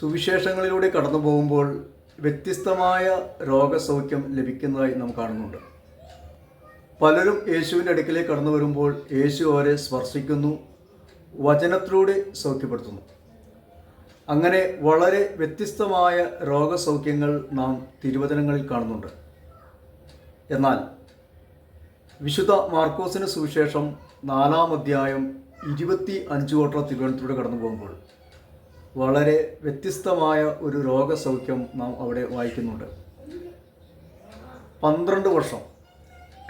സുവിശേഷങ്ങളിലൂടെ കടന്നു പോകുമ്പോൾ വ്യത്യസ്തമായ രോഗസൗഖ്യം ലഭിക്കുന്നതായി നാം കാണുന്നുണ്ട്. പലരും യേശുവിന്റെ അടുക്കിലേക്ക് കടന്നു വരുമ്പോൾ യേശു അവരെ സ്പർശിക്കുന്നു വചനത്തിലൂടെ സൗഖ്യപ്പെടുത്തുന്നു. അങ്ങനെ വളരെ വ്യത്യസ്തമായ രോഗസൗഖ്യങ്ങൾ നാം തിരുവചനങ്ങളിൽ കാണുന്നുണ്ട്. എന്നാൽ വിശുദ്ധ മാർക്കോസിന് സുവിശേഷം നാലാം അധ്യായം ഇരുപത്തി അഞ്ച് കോട്ട തിരുവനന്തപുരം കടന്നു പോകുമ്പോൾ വളരെ വ്യത്യസ്തമായ ഒരു രോഗസൗഖ്യം നാം അവിടെ വായിക്കുന്നുണ്ട്. പന്ത്രണ്ട് വർഷം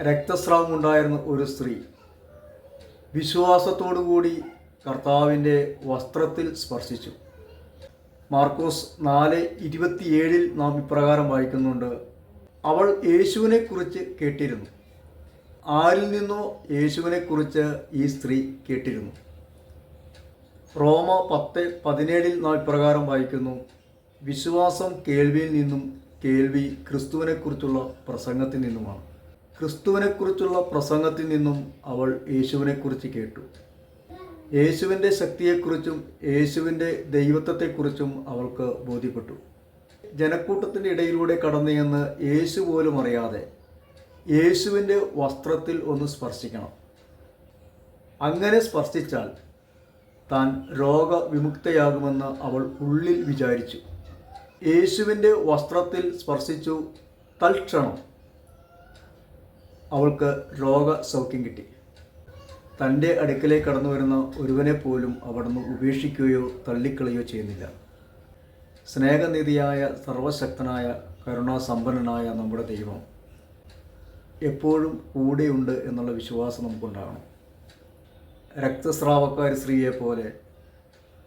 രക്തസ്രാവം ഉണ്ടായിരുന്ന ഒരു സ്ത്രീ വിശ്വാസത്തോടുകൂടി കർത്താവിന്റെ വസ്ത്രത്തിൽ സ്പർശിച്ചു. മാർക്കോസ് നാല് ഇരുപത്തിയേഴിൽ നാം ഇപ്രകാരം വായിക്കുന്നുണ്ട്. അവൾ യേശുവിനെക്കുറിച്ച് കേട്ടിരുന്നു. ആരിൽ നിന്നോ യേശുവിനെക്കുറിച്ച് ഈ സ്ത്രീ കേട്ടിരുന്നു. റോമ പത്ത് പതിനേഴിൽ നാം പ്രകാരം വായിക്കുന്നു. വിശ്വാസം കേൾവിയിൽ നിന്നും കേൾവി ക്രിസ്തുവിനെക്കുറിച്ചുള്ള പ്രസംഗത്തിൽ നിന്നുമാണ്. ക്രിസ്തുവിനെക്കുറിച്ചുള്ള പ്രസംഗത്തിൽ നിന്നും അവൾ യേശുവിനെക്കുറിച്ച് കേട്ടു. യേശുവിന്റെ ശക്തിയെക്കുറിച്ചും യേശുവിന്റെ ദൈവത്വത്തെക്കുറിച്ചും അവൾക്ക് ബോധ്യപ്പെട്ടു. ജനക്കൂട്ടത്തിന്റെ ഇടയിലൂടെ കടന്നു ചെന്ന് യേശു പോലും അറിയാതെ യേശുവിന്റെ വസ്ത്രത്തിൽ ഒന്ന് സ്പർശിക്കണം. അങ്ങനെ സ്പർശിച്ചാൽ താൻ രോഗവിമുക്തയാകുമെന്ന് അവൾ ഉള്ളിൽ വിചാരിച്ചു. യേശുവിന്റെ വസ്ത്രത്തിൽ സ്പർശിച്ചു. തൽക്ഷണം അവൾക്ക് രോഗസൗഖ്യം കിട്ടി. തന്റെ അടുക്കലേക്ക് കടന്നു വരുന്ന ഒരുവനെ പോലും അവിടുന്ന് ഉപേക്ഷിക്കുകയോ തള്ളിക്കളയോ ചെയ്യുന്നില്ല. സ്നേഹനിധിയായ സർവശക്തനായ കരുണാസമ്പന്നനായ നമ്മുടെ ദൈവം എപ്പോഴും കൂടെയുണ്ട് എന്നുള്ള വിശ്വാസം നമുക്കുണ്ടാകണം. രക്തസ്രാവക്കാരി സ്ത്രീയെ പോലെ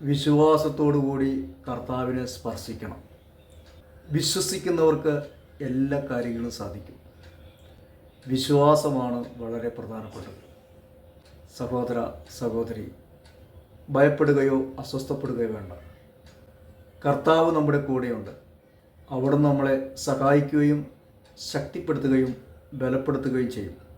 വിശ്വാസത്തോടുകൂടി കർത്താവിനെ സ്പർശിക്കണം. വിശ്വസിക്കുന്നവർക്ക് എല്ലാ കാര്യങ്ങളും സാധിക്കും. വിശ്വാസമാണ് വളരെ പ്രധാനപ്പെട്ടത്. സഹോദര സഹോദരി ഭയപ്പെടുകയോ അസ്വസ്ഥപ്പെടുകയോ വേണ്ട. കർത്താവ് നമ്മുടെ കൂടെയുണ്ട്. അവിടെ നമ്മളെ സഹായിക്കുകയും ശക്തിപ്പെടുത്തുകയും ബലപ്പെടുത്തുകയും ചെയ്യും.